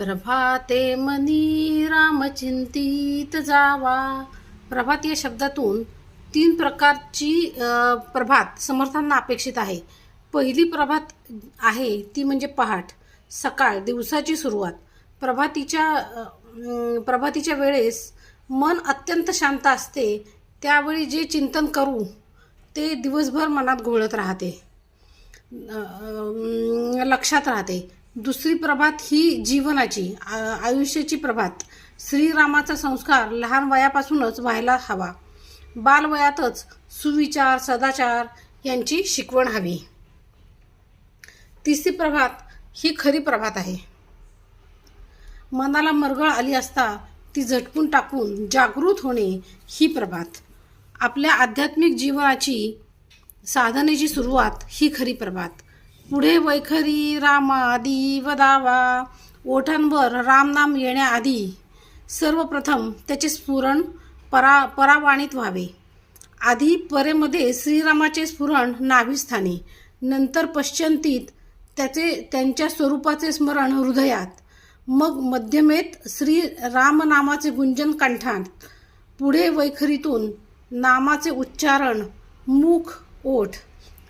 प्रभाते मनी रामचिंतित जावा. प्रभात या शब्दातून तीन प्रकारची प्रभात समर्थांना अपेक्षित आहे. पहिली प्रभात आहे ती म्हणजे पहाट सकाळ दिवसाची सुरुवात. प्रभातीच्या प्रभातीच्या वेळेस मन अत्यंत शांत असते त्यावेळी जे चिंतन करू ते दिवसभर मनात घोळत राहते. लक्षात राहते. दुसरी प्रभात ही जीवनाची आ- आयुष्याची प्रभात. श्रीरामाचा संस्कार लहान वयापासूनच व्हायला हवा. बालवयातच सुविचार सदाचार यांची शिकवण हवी. तिसरी प्रभात ही खरी प्रभात आहे. मनाला मरगळ आली असता ती झटकून टाकून जागृत होणे ही प्रभात. आपल्या आध्यात्मिक जीवनाची साधनेची सुरुवात ही खरी प्रभात. पुढे वैखरी रामादी वदावा ओठांवर रामनाम येण्याआधी सर्वप्रथम त्याचे स्फुरण परा परावाणीत व्हावे. आधी परेमध्ये श्रीरामाचे स्फुरण नाभिस्थानी नंतर पश्चंतीत त्याचे त्यांच्या स्वरूपाचे स्मरण हृदयात. मग मध्यमेत श्री रामनामाचे गुंजन कंठात पुढे वैखरीतून नामाचे उच्चारण मुख ओठ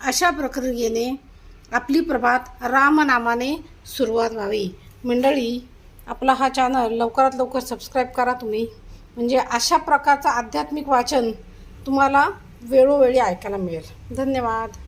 अशा प्रक्रियेने आपली प्रभात रामनामाने सुरुवात व्हावी. मंडळी आपला हा चॅनल लवकरात लवकर सबस्क्राईब करा तुम्ही. म्हणजे अशा प्रकारचं आध्यात्मिक वाचन तुम्हाला वेळोवेळी ऐकायला मिळेल. धन्यवाद.